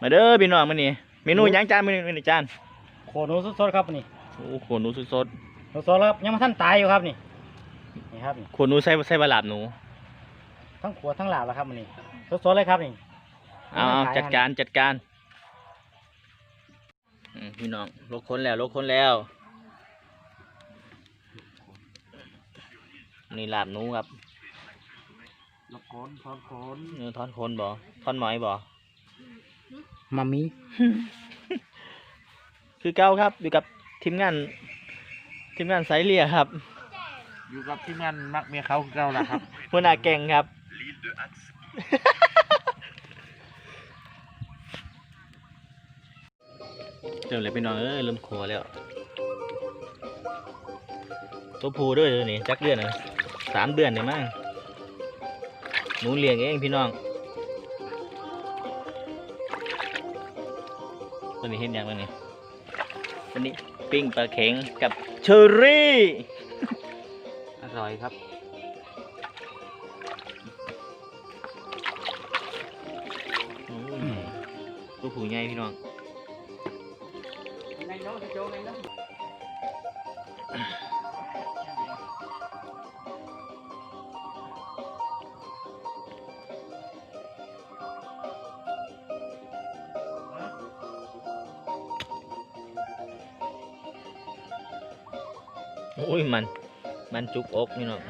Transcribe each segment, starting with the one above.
มาเด้อพี่น้องมื้อนี้เมนูหยังจานมื้อนี้มื้อนี้จานโคหนูสดๆครับนี่โอ้โขนหนูสดสดๆแล้วครับยังไม่ทันตายอยู่ครับนี่นี่ครับนี่ๆโขนหนูใส่ใส่บะหลาบหนูทั้งขวดทั้งหลาบแล้วครับมันนี่สดๆเลยครับนี่เอาเอาจัดการจัดการอืมพี่น้องลกคนแล้วลกคนแล้วนี่ลาบหนูครับลกคนทอดคนเนื้อท่อนคนบ่ท่อนหมอยบ่ มามี คือเก้าครับ อยู่กับทีมงาน ทีมงานไซเลียครับ อยู่กับที่งานมักเมียเขาคือเราล่ะครับ หัวหน้าแก่งครับเริ่มเลยพี่น้องเอ้ยเริ่มขัวแล้ว ตัวผูด้วยเลยวนี่จักเดือนเลยสามเดือนเนี่ยมั้งหนูเลี้ยงเองพี่น้อง ตัวนี้เห็นยังไงนี่ตัวนี้ปิ้งปลาเข็งกับเชอรี่ อร่อยครับอืมตัวผูใหญ่พี่น้องโอ้ ยมัน มันจุกอกนี่เนาะ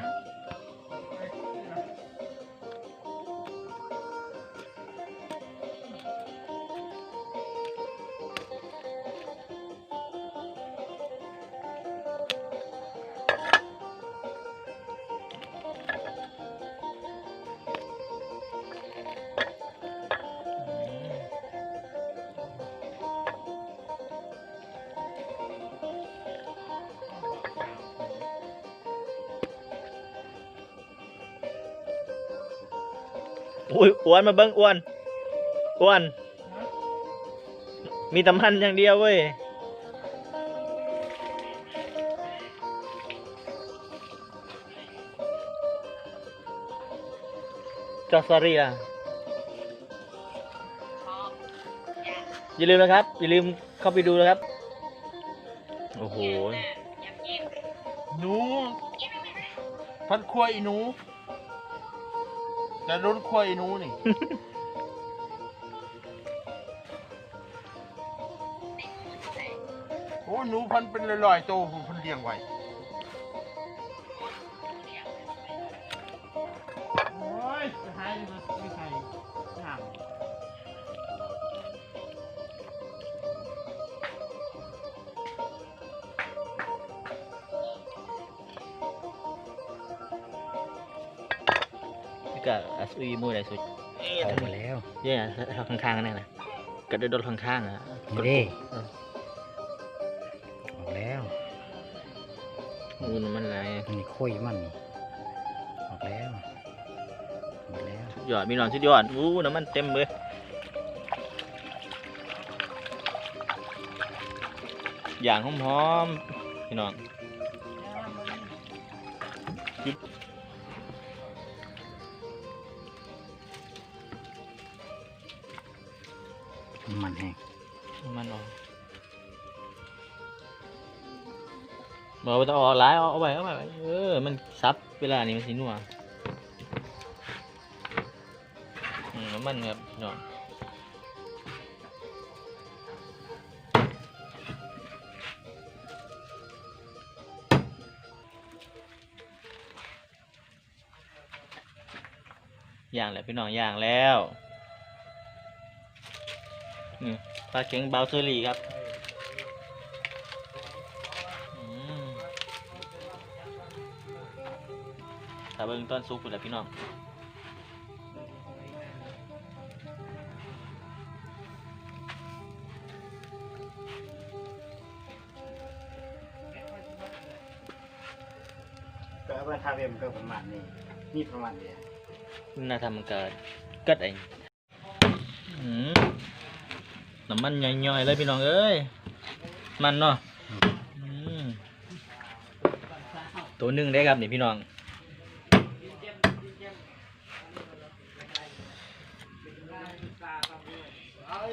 อุ้ยอ้วนมาเบิ้งอ้วนอ้วน มีตำพันอย่างเดียวเว้ยจอสอรี่ล่ะอย่าลืมนะครับ อย่าลืมเข้าไปดูนะครับ โอ้โห หนู พันครัวอีหนู แต่ล้นครัวอีหนูนี่ โอ้หนูพันเป็นลอยๆโตผมพันเลี้ยงไว้ นี่ก็อาซุยมือไหนสุดออกมาแล้วเย่ทางข้างๆนั่นนะกระโดดข้างๆอะนี่เด้เออออกแล้วอู้นมันอะไรนี่ค่อยมันนี่ออกแล้วออกแล้วสุดยอดมีหนอนสุดยอดอู้น้ำมันเต็มเลยอย่างหอมๆพี่น้อง มันแห้งมันออกบอกว่าจะออกหลายเอาเอาไปเอาไปเออ มันซับเวลานี้มันสิหนัวอืมน้ำมันครับพี่น้องย่างแล้วพี่น้องย่างแล้ว ปลาเข็งเบาเซอรี่ครับอืมถ้าเบิ่งต้นซุปพุ่นแหละพี่น้องก็เอาไปทาเวมก็ประมาณนี้นี่ประมาณเดียวน่าทำมันเกิดกัดเองอืม น้ำมันย่อยๆเลยพี่น้องเอ้ยมันเนาะตัวหนึ่งได้ครับนี่พี่น้อง เ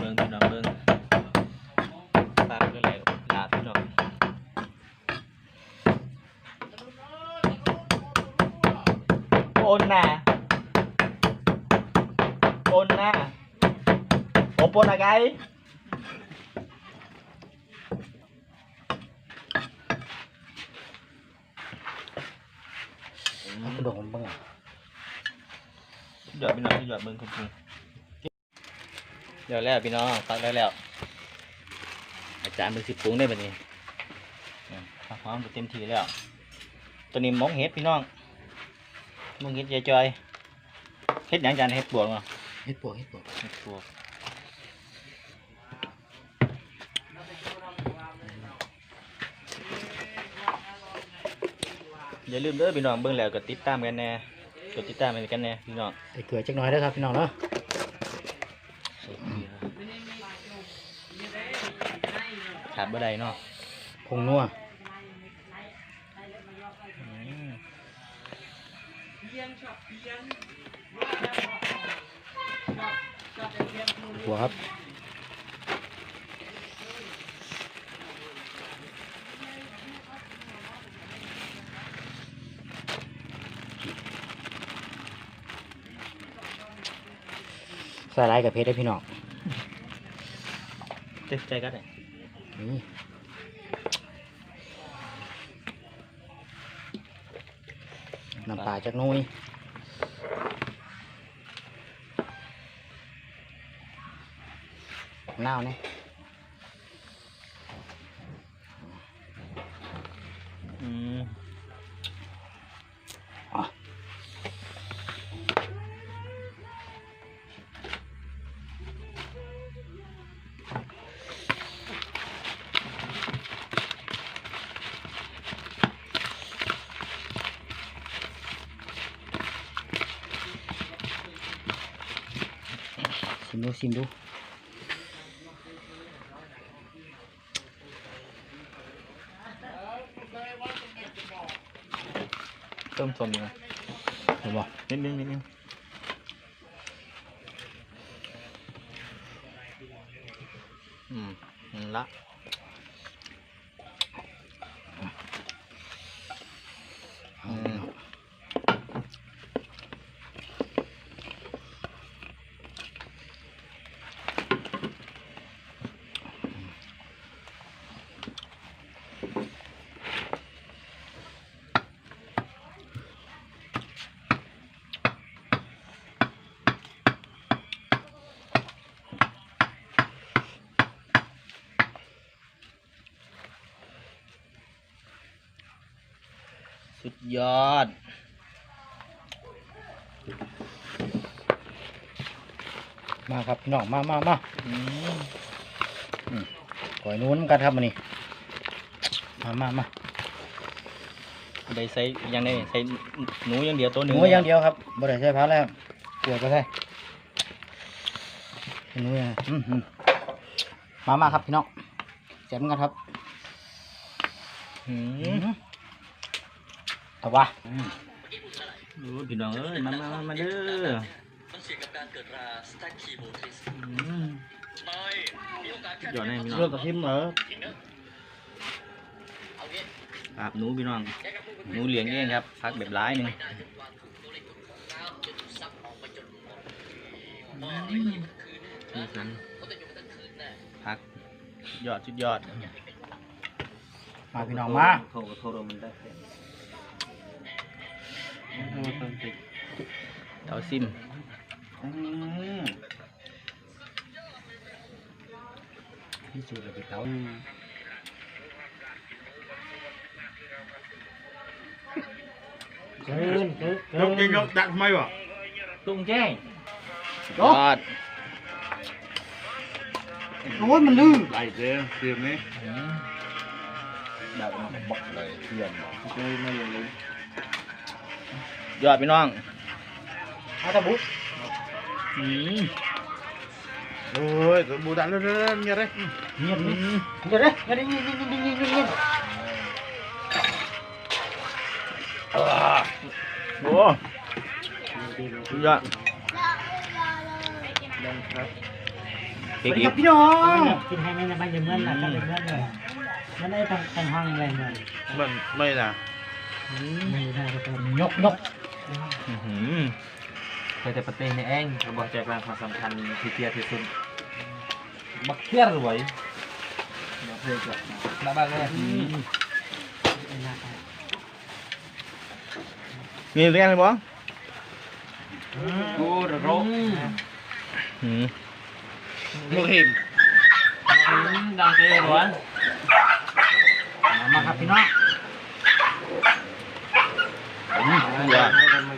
เบิ่งพี่น้องเบิ่งปากก็เลยลาพี่น้องโอนน่ะโอนน่ะ โอปนอะไรเอากระดกมันเบ้างอะหยอดพี่น้องหยอดเบิ่งคุณครูเดี๋ยวแล้วพี่น้องตักได้แล้ว อาจารย์เป็นสิปรุงได้แบบนี้เนี่ยข้าวหอมก็เต็มทีแล้ว ตัวนี้มองเห็ดพี่น้องมองเห็ดยายจอยเห็ดหยังจานเห็ดบวกเนาะเฮ็ดปวกเฮ็ดปวกเห็ดบวก อย่าลืมเด้อพี่น้องเบิ่งแล้วก็ติดตามกันแน่กดติดตามกันแน่พี่น้องใส่เกลือจักหน่อยเด้อครับพี่น้องเนาะขาดบ่ได้เนาะผงนัวอืมหัวครับ ใส่ลายกับเพชรได้อพี่น้องเต็มใจก็ได้นี่น้ำปลาจากหนุ้ยน้าวเนี่ย ชิมดูชิมดูเติมสมอยู่นะเห็นบ่นิดนึงนิดนึงอืมนั่นละ ยอด มาครับพี่น้องมามามาอืมก่อยนู้นกันครับมันนี่มามามาได้ใส่อยังได้ใส่หนูอย่างเดียวตัวหหนึ่นูอย่างเดียวครับบ่ได้ใช้พัดแล้วเกลือก็ใช่หนูอย่างอืมอืมมามาครับพี่น้องแจมกันครับอือืมม เอาวะโอ้ยพี่น้องเอ้ยมามามามาเด้อมันเสี่ยงกับการเกิดราสแต็กคีโมทริสอืมไม่มีโอกาสแค่หยอดให้พี่น้องเลือกกับทิมเหรอจริงนะเอางี้อาบหนูพี่น้องแกกับพวกหนูเลี้ยงเองครับพักแบบร้ายหนึ่งไม่น่าจะวางถูกตัวเลขของน้ำจนซับออกไปจนหมดบ้าไอ้ยี่มันคืนนี่สันเขาจะอยู่ทั้งคืนแน่พักยอดชุดยอดมาพี่น้องมาโทรโทรมันได้ เตาซิมพี่สูตรเลยพี่เต้ายกยิงยกดักทำไมวะตุ้งแจ้ง ยอดโอ้ยมันลื่นไหลเจ๊เตรียมนี้แบบมันบอกเลยเพื่อนบอกเคยไม่เลยยอดพี่น้องเอาตะบุ๊กอืมโอ้ยตัวบูดันเรื่อยๆเงี้ยเลยเงียบนี่เงียบเลยเงียบเลยเงียบเงียบเงียบเงียบเงียบเงียบโอ้สุดยอดสเก๊กวัสดีอีครับกพี่น้องกินให้ไม่ได้ไม่จะเหมือนนะจะเป็นเหมือนเลยมันได้ทางทางห้องอะไรเหมือนมันไม่นะไม่ได้ก็เป็นยกยกอื้อหือ เคยแต่ประเทศในเองเราบอกแจกแรงความสำคัญที่เทียที่สุดบักเทียรวยบักเทียรวยมาบ้างเลยมีเรียนเลยบ่โอ้ระรกอืมลูกเห็นดังเกินวะมามาครับพี่น้อง ยอด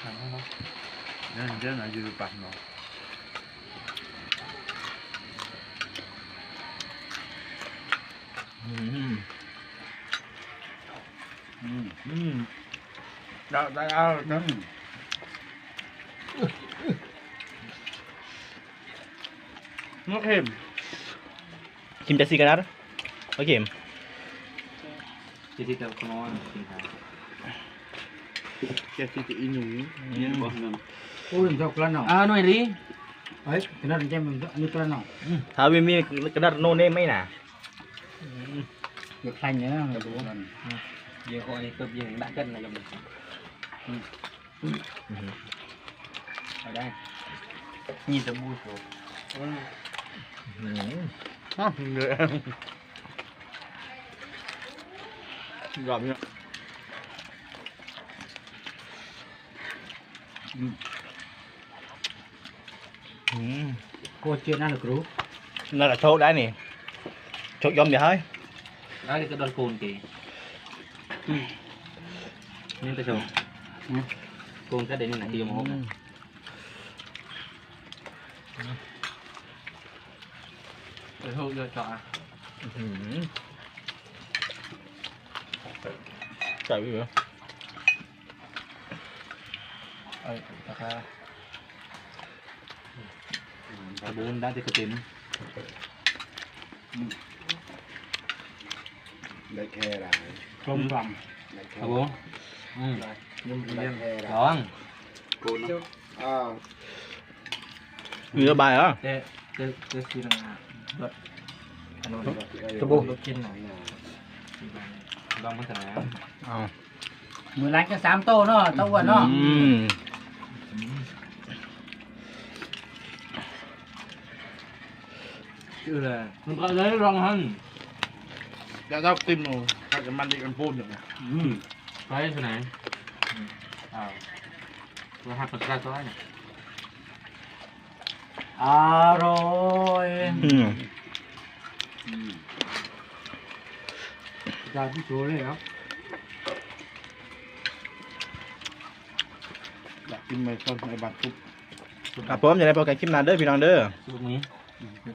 เดี๋ยวเฮ้ยแล้วก็โดนโกนกี่นี่ตะโชว์โกนก็ เดี๋ยวนี้หนังเดียวมาหกไปโทษเยอะจ่ออื้อหือใส่ไปเหรอเอ้ยราคาตะบูนได้ที่กระติมได้แค่ไรกลมกล่อมตะบูนอืมได้แค่ไรส องอ้าวมีระบายเหรอเจ๊เจ๊เจ๊สีนังรถอันนู้นตะบูรถกินหน่อยลองมาสนามเอามือล้างกันสามโต๊ะเนาะโต๊ะอ้วนเนาะ ชื่อเลยมันก็เลยลองหันจะต้องติมหนูถ้าจะมันดีกันพูดอย่างเงี้ยอืมไปสนามอ้าวเราหักปากกาซ้ายเนี่ยอร่อยอืมจานที่โชว์เลยครับอยากกินไม่ต้นในบัตรทุบ ครับผมอย่าได้โปรแกรมคลิปนานเด้อพี่น้องเด้อ สูตรนี้